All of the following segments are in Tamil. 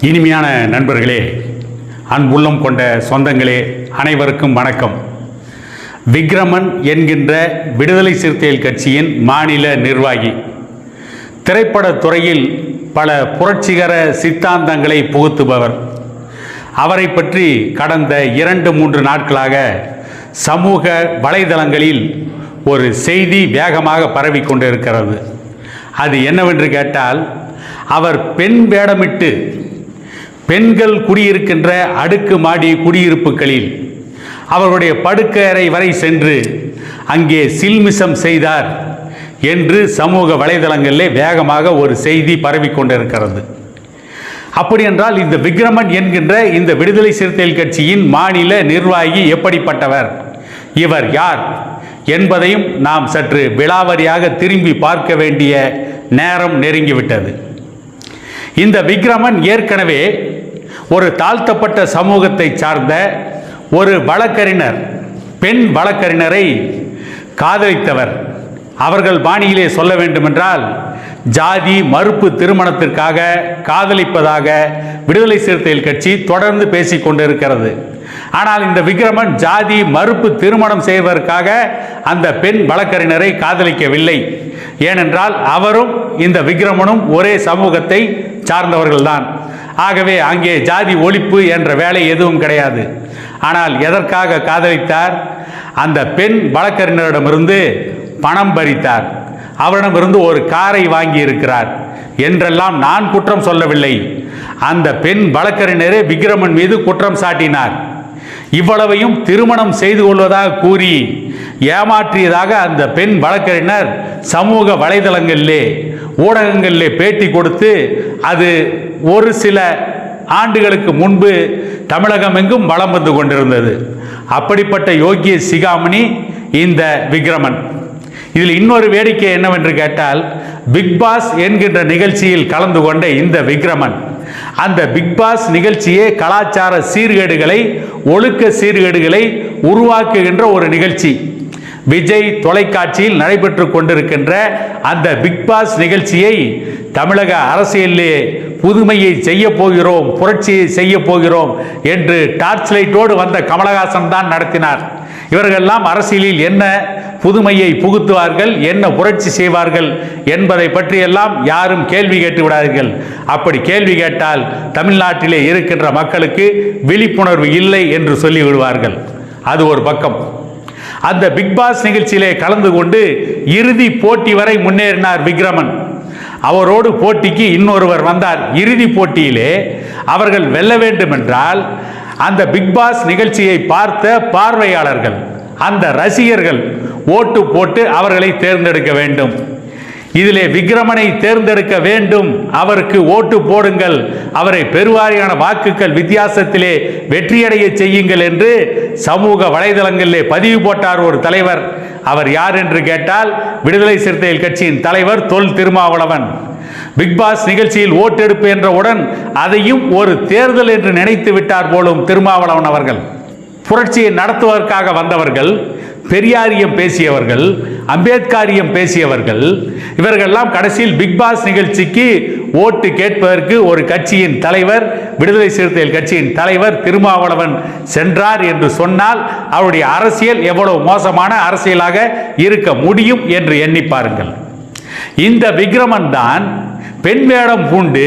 இனிமையான நண்பர்களே அன்புள்ளம் கொண்ட சொந்தங்களே அனைவருக்கும் வணக்கம். விக்ரமன் என்கின்ற விடுதலை சிறுத்தைகள் கட்சியின் மாநில நிர்வாகி. திரைப்பட துறையில் பல புரட்சிகர சித்தாந்தங்களை புகுத்துபவர். அவரை பற்றி கடந்த இரண்டு மூன்று நாட்களாக சமூக வலைதளங்களில் ஒரு செய்தி வேகமாக பரவி கொண்டிருக்கிறது அது என்னவென்று கேட்டால் அவர் பெண் வேடமிட்டு பெண்கள் குடியிருக்கின்ற அடுக்கு மாடி குடியிருப்புகளில் அவர்களுடைய படுக்கறை வரை சென்று அங்கே சில்மிசம் செய்தார் என்று சமூக வலைதளங்களிலே வேகமாக ஒரு செய்தி பரவிக்கொண்டிருக்கிறது அப்படி என்றால் இந்த விக்ரமன் என்கின்ற இந்த விடுதலை சிறுத்தைகள் கட்சியின் மாநில நிர்வாகி எப்படிப்பட்டவர்? இவர் யார் என்பதையும் நாம் சற்று விலாவரியாக திரும்பி பார்க்க வேண்டிய நேரம் நெருங்கிவிட்டது. இந்த விக்ரமன் ஏற்கனவே ஒரு தாழ்த்தப்பட்ட சமூகத்தை சார்ந்த ஒரு வழக்கறிஞர் பெண் வழக்கறிஞரை காதலித்தவர். அவர்கள் பாணியிலே சொல்ல வேண்டுமென்றால் ஜாதி மறுப்பு திருமணத்திற்காக காதலிப்பதாக விடுதலை சிறுத்தைகள் கட்சி தொடர்ந்து பேசிக் கொண்டிருக்கிறது. ஆனால் இந்த விக்ரமன் ஜாதி மறுப்பு திருமணம் செய்வதற்காக அந்த பெண் வழக்கறிஞரை காதலிக்கவில்லை. ஏனென்றால் அவரும் இந்த விக்ரமனும் ஒரே சமூகத்தை சார்ந்தவர்கள்தான். ஆகவே அங்கே ஜாதி ஒழிப்பு என்ற வேலை எதுவும் கிடையாது. ஆனால் எதற்காக காதலித்தார்? அந்த பெண் வழக்கறிஞரிடமிருந்து பணம் பறித்தார். அவரிடமிருந்து ஒரு காரை வாங்கி இருக்கிறார். என்றெல்லாம் நான் குற்றம் சொல்லவில்லை. அந்த பெண் வழக்கறிஞரே விக்ரமன் மீது குற்றம் சாட்டினார். இவ்வளவையும் திருமணம் செய்து கொள்வதாக கூறி ஏமாற்றியதாக அந்த பெண் வழக்கறிஞர் சமூக வலைதளங்களிலே ஊடகங்களிலே பேட்டி கொடுத்து அது ஒரு சில ஆண்டுகளுக்கு முன்பு தமிழகம் எங்கும் வலம் வந்து கொண்டிருந்தது. அப்படிப்பட்ட யோகிய சிகாமணி இந்த விக்ரமன். இதில் இன்னொரு வேடிக்கை என்னவென்று கேட்டால் பிக் பாஸ் என்கின்ற நிகழ்ச்சியில் கலந்து கொண்ட இந்த விக்ரமன் அந்த பிக் பாஸ் நிகழ்ச்சியே கலாச்சார சீர்கேடுகளை ஒழுக்க சீர்கேடுகளை உருவாக்குகின்ற ஒரு நிகழ்ச்சி. விஜய் தொலைக்காட்சியில் நடைபெற்று கொண்டிருக்கின்ற அந்த பிக் பாஸ் நிகழ்ச்சியை தமிழக அரசியலிலே புதுமையை செய்ய போகிறோம் புரட்சியை செய்ய போகிறோம் என்று டார்ச் லைட்டோடு வந்த கமலஹாசன் தான் நடத்தினார். இவர்கள்லாம் அரசியலில் என்ன புதுமையை புகுத்துவார்கள் என்ன புரட்சி செய்வார்கள் என்பதை பற்றியெல்லாம் யாரும் கேள்வி கேட்டு விடாதீர்கள் அப்படி கேள்வி கேட்டால் தமிழ்நாட்டிலே இருக்கின்ற மக்களுக்கு விழிப்புணர்வு இல்லை என்று சொல்லி விடுவார்கள் அது ஒரு பக்கம். அந்த பிக் பாஸ் நிகழ்ச்சியிலே கலந்து கொண்டு இறுதி போட்டி வரை முன்னேறினார் விக்ரமன். அவரோடு போட்டிக்கு இன்னொருவர் வந்தார். இறுதி போட்டியிலே அவர்கள் வெல்ல வேண்டும் என்றால் அந்த பிக் பாஸ் நிகழ்ச்சியை பார்த்த பார்வையாளர்கள் அந்த ரசிகர்கள் ஓட்டு போட்டு அவர்களை தேர்ந்தெடுக்க வேண்டும். இதிலே விக்ரமனை தேர்ந்தெடுக்க வேண்டும். அவருக்கு ஓட்டு போடுங்கள். அவரை பெருவாரியான வாக்குகள் வித்தியாசத்திலே வெற்றியடைய செய்யுங்கள் என்று சமூக வலைதளங்களிலே பதிவு போட்டார் ஒரு தலைவர். அவர் யார் என்று கேட்டால் விடுதலை சிறுத்தைகள் கட்சியின் தலைவர் தொல் திருமாவளவன். பிக் பாஸ் நிகழ்ச்சியில் ஓட்டெடுப்பு என்றவுடன் அதையும் ஒரு தேர்தல் என்று நினைத்து விட்டார் போலும் திருமாவளவன் அவர்கள். புரட்சியை நடத்துவதற்காக வந்தவர்கள் பெரியாரியம் பேசியவர்கள் அம்பேத்காரியம் பேசியவர்கள் இவர்கள்லாம் கடைசியில் பிக் பாஸ் நிகழ்ச்சிக்கு ஓட்டு கேட்பதற்கு ஒரு கட்சியின் தலைவர் விடுதலை சிறுத்தைகள் கட்சியின் தலைவர் திருமாவளவன் சென்றார் என்று சொன்னால் அவருடைய அரசியல் எவ்வளவு மோசமான அரசியலாக இருக்க முடியும் என்று எண்ணி பாருங்கள். இந்த விக்ரமன் தான் பெண் வேடம் பூண்டு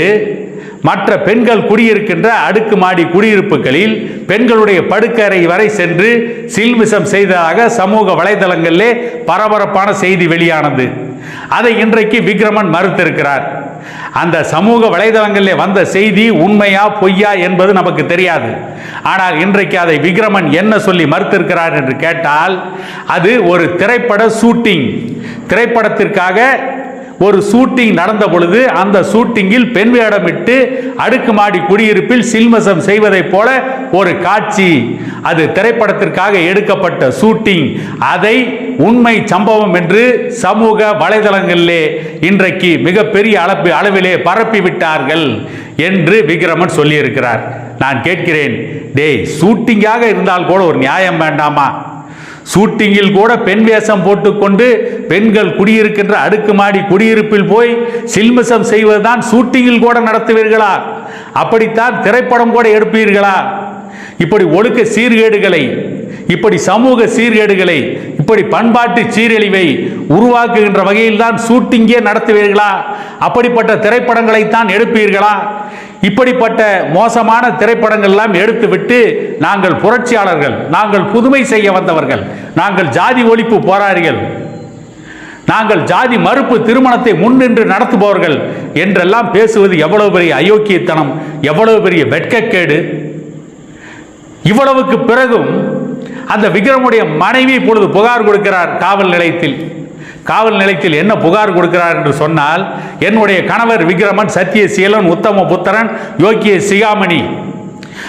மற்ற பெண்கள் குடியிருக்கின்ற அடுக்குமாடி குடியிருப்புகளில் பெண்களுடைய படுக்கறை வரை சென்று சில்மிசம் செய்ததாக சமூக வலைதளங்களிலே பரபரப்பான செய்தி வெளியானது. அதை இன்றைக்கு விக்ரமன் மறுத்திருக்கிறார். அந்த சமூக வலைதளங்களில் வந்த செய்தி உண்மையா பொய்யா என்பது நமக்கு தெரியாது. ஆனால் இன்றைக்கு அதை விக்ரமன் என்ன சொல்லி மறுத்திருக்கிறார் என்று கேட்டால் அது ஒரு திரைப்பட ஷூட்டிங். திரைப்படத்திற்காக ஒரு ஷூட்டிங் நடந்த பொழுது அந்த ஷூட்டிங்கில் பெண் வேடமிட்டு அடுக்குமாடி குடியிருப்பில் சில்மசம் செய்வதைப் போல ஒரு காட்சி. அது திரைப்படத்திற்காக எடுக்கப்பட்ட ஷூட்டிங் அதை உண்மை சம்பவம் என்று சமூக வலைதளங்களிலே இன்றைக்கு மிகப்பெரிய அளப்பு அளவிலே பரப்பிவிட்டார்கள் என்று விக்ரமன் சொல்லியிருக்கிறார். நான் கேட்கிறேன் டேய் ஷூட்டிங்காக இருந்தால் கூட ஒரு நியாயம் வேண்டாமா? ஷூட்டிங்கில் கூட பெண் வேஷம் போட்டுக்கொண்டு பெண்கள் குடியிருக்கின்ற அடுக்குமாடி குடியிருப்பில் போய் சில்மிசம் செய்வதுதான் ஷூட்டிங்கில் கூட நடத்துவீர்களா? அப்படித்தான் திரைப்படம் கூட எடுப்பீர்களா? இப்படி ஒழுக்க சீர்கேடுகளை இப்படி சமூக சீர்கேடுகளை இப்படி பண்பாட்டு சீரழிவை உருவாக்குகின்ற வகையில் தான் ஷூட்டிங்கே நடத்துவீர்களா? அப்படிப்பட்ட திரைப்படங்களைத்தான் எடுப்பீர்களா? இப்படிப்பட்ட மோசமான திரைப்படங்கள் எல்லாம் எடுத்துவிட்டு நாங்கள் புரட்சியாளர்கள் நாங்கள் புதுமை செய்ய வந்தவர்கள் நாங்கள் ஜாதி ஒழிப்பு போராளிகள் நாங்கள் ஜாதி மறுப்பு திருமணத்தை முன்னின்று நடத்துபவர்கள் என்றெல்லாம் பேசுவது எவ்வளவு பெரிய அயோக்கியத்தனம் எவ்வளவு பெரிய வெட்கக்கேடு. இவ்வளவுக்கு பிறகும் அந்த விக்ரமுடைய மனைவி இப்பொழுது புகார் கொடுக்கிறார் காவல் நிலையத்தில். காவல் நிலையத்தில் என்ன புகார் கொடுக்கிறார் என்று சொன்னால் என்னுடைய கணவர் விக்ரமன் சத்தியசீலன் உத்தம புத்திரன் யோக்கிய சிகாமணி.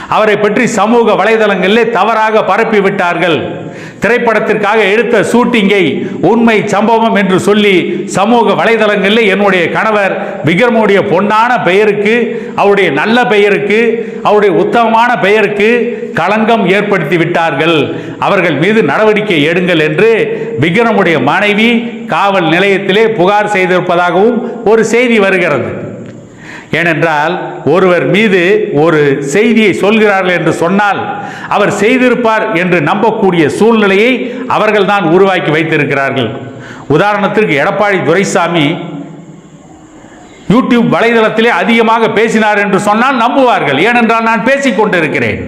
அவரை பற்றி சமூக வலைதளங்களிலே தவறாக பரப்பி விட்டார்கள் திரைப்படத்திற்காக எடுத்த ஷூட்டிங்கை உண்மை சம்பவம் என்று சொல்லி சமூக வலைதளங்களில் என்னுடைய கணவர் விக்ரமுடைய பொன்னான பெயருக்கு அவருடைய நல்ல பெயருக்கு அவருடைய உத்தமமான பெயருக்கு களங்கம் ஏற்படுத்தி விட்டார்கள். அவர்கள் மீது நடவடிக்கை எடுங்கள் என்று விக்ரமுடைய மனைவி காவல் நிலையத்திலே புகார் செய்திருப்பதாகவும் ஒரு செய்தி வருகிறது. ஏனென்றால் ஒருவர் மீது ஒரு செய்தியை சொல்கிறார்கள் என்று சொன்னால் அவர் செய்திருப்பார் என்று நம்பக்கூடிய சூழ்நிலையை அவர்கள் தான் உருவாக்கி வைத்திருக்கிறார்கள். உதாரணத்திற்கு எடப்பாடி துரைசாமி யூடியூப் வலைதளத்திலே அதிகமாக பேசினார் என்று சொன்னால் நம்புவார்கள். ஏனென்றால் நான் பேசிக் கொண்டிருக்கிறேன்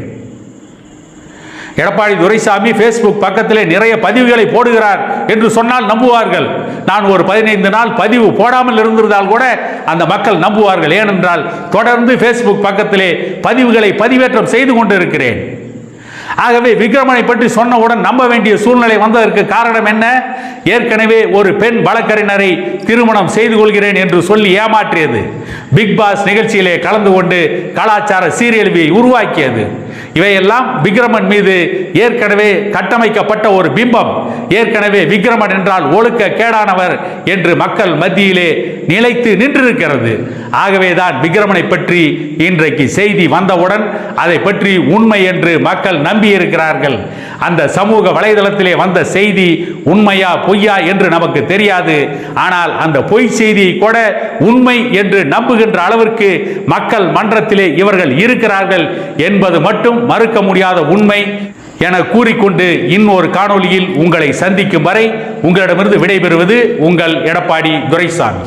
எடப்பாடி துரைசாமி ஃபேஸ்புக் பக்கத்திலே நிறைய பதிவுகளை போடுகிறார் என்று சொன்னால் நம்புவார்கள். நான் ஒரு பதினைந்து நாள் பதிவு போடாமல் இருந்திருந்தால் கூட அந்த மக்கள் நம்புவார்கள். ஏனென்றால் தொடர்ந்து ஃபேஸ்புக் பக்கத்திலே பதிவுகளை பதிவேற்றம் செய்து கொண்டிருக்கிறேன். ஆகவே விக்ரமனை பற்றி சொன்னவுடன் நம்ப வேண்டிய சூழ்நிலை வந்ததற்கு காரணம் என்ன? ஏற்கனவே ஒரு பெண் வழக்கறிஞரை திருமணம் செய்து கொள்கிறேன் என்று சொல்லி ஏமாற்றியது. பிக் பாஸ் நிகழ்ச்சியிலே கலந்து கொண்டு கலாச்சார சீரியல்வியை உருவாக்கியது. இவையெல்லாம் விக்ரமன் மீது ஏற்கனவே கட்டமைக்கப்பட்ட ஒரு பிம்பம். ஏற்கனவே விக்ரமன் என்றால் ஒழுக்க கேடானவர் என்று மக்கள் மத்தியிலே நிலைத்து நின்றிருக்கிறது. ஆகவேதான் விக்ரமனை பற்றி இன்றைக்கு செய்தி வந்தவுடன் அதை பற்றி உண்மை என்று மக்கள் நம்பியிருக்கிறார்கள். அந்த சமூக வலைதளத்திலே வந்த செய்தி உண்மையா பொய்யா என்று நமக்கு தெரியாது. ஆனால் அந்த பொய் செய்தி கூட உண்மை என்று நம்புகின்ற அளவிற்கு மக்கள் மன்றத்திலே இவர்கள் இருக்கிறார்கள் என்பது மட்டும் மறுக்க முடியாத உண்மை. என கூறிக்கொண்டு இன்னொரு காணொலியில் உங்களை சந்திக்கும் வரை உங்களிடமிருந்து விடைபெறுவது உங்கள் எடப்பாடி துரைசாமி.